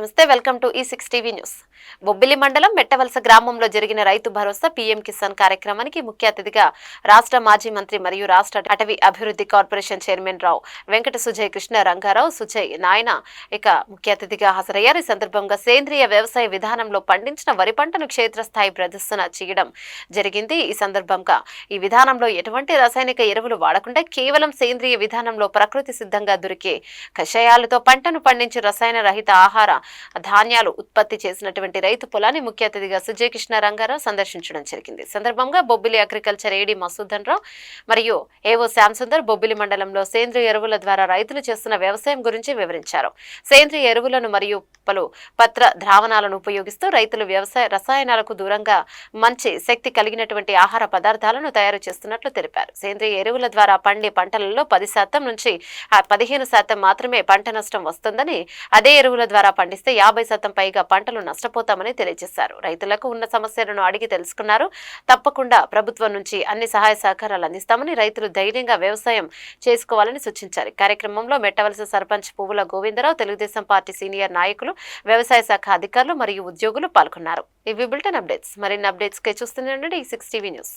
నమస్తే welcome to ఈ six TV news. Bobbili మండలం మెట్టవలస గ్రామంలో జరిగిన రైతు భరోసా పీఎం కిసాన్ కార్యక్రమానికి ముఖ్య అతిథిగా రాష్ట్ర మాజీ మంత్రి మరియు రాష్ట్ర అటవీ అభివృద్ధి కార్పొరేషన్ చైర్మన్ రావు వెంకట సుజయ్ కృష్ణ రంగారావు సుజయ్ నాయన ఇక ముఖ్య అతిథిగా హాజరయ్యారు. ఈ సందర్భంగా సేంద్రియ వ్యవసాయ విధానంలో పండించిన వరి పంటను క్షేత్రస్థాయి ప్రదర్శన చేయడం జరిగింది. ఈ సందర్భంగా ఈ విధానంలో ఎటువంటి రసాయనిక ఎరువులు వాడకుండా కేవలం సేంద్రియ విధానంలో ప్రకృతి సిద్ధంగా దొరికే కషాయాలతో పంటను పండించి రసాయన రహిత ఆహార ధాన్యాలు ఉత్పత్తి చేసినటువంటి రైతు పొలాన్ని ముఖ్య అతిథిగా సుజయ్ కృష్ణ రంగారావు సందర్శించడం జరిగింది. సందర్భంగా బొబ్బిలి అగ్రికల్చర్ ఏడి మసూదన్ రావు మరియు ఏవో శ్యాంసుందర్ బొబ్బిలి మండలంలో సేంద్రియ ఎరువుల ద్వారా రైతులు చేస్తున్న వ్యవసాయం గురించి వివరించారు. సేంద్రియ ఎరువులను మరియు పలు పత్ర ద్రావణాలను ఉపయోగిస్తూ రైతులు వ్యవసాయ రసాయనాలకు దూరంగా మంచి శక్తి కలిగినటువంటి ఆహార పదార్థాలను తయారు చేస్తున్నట్లు తెలిపారు. సేంద్రియ ఎరువుల ద్వారా పండే పంటలలో పది శాతం నుంచి పదిహేను శాతం మాత్రమే పంట నష్టం వస్తుందని అదే ఎరువుల ద్వారా పండిస్తే యాభై శాతం పైగా పంటలు నష్టపోతామని తెలియజేశారు. రైతులకు ఉన్న సమస్యలను అడిగి తెలుసుకున్నారు. తప్పకుండా ప్రభుత్వం నుంచి అన్ని సహాయ సహకారాలు అందిస్తామని రైతులు ధైర్యంగా వ్యవసాయం చేసుకోవాలని సూచించారు. కార్యక్రమంలో మెట్టవలస సర్పంచ్ పువ్వుల గోవిందరావు తెలుగుదేశం పార్టీ సీనియర్ నాయకులు వ్యవసాయ శాఖ అధికారులు మరియు ఉద్యోగులు పాల్గొన్నారు. ఇవి బులెటిన్ అప్డేట్స్. మరిన్ని అప్డేట్స్కి చూస్తూనే ఉండండి. ఈ సిక్స్ టీవీ న్యూస్.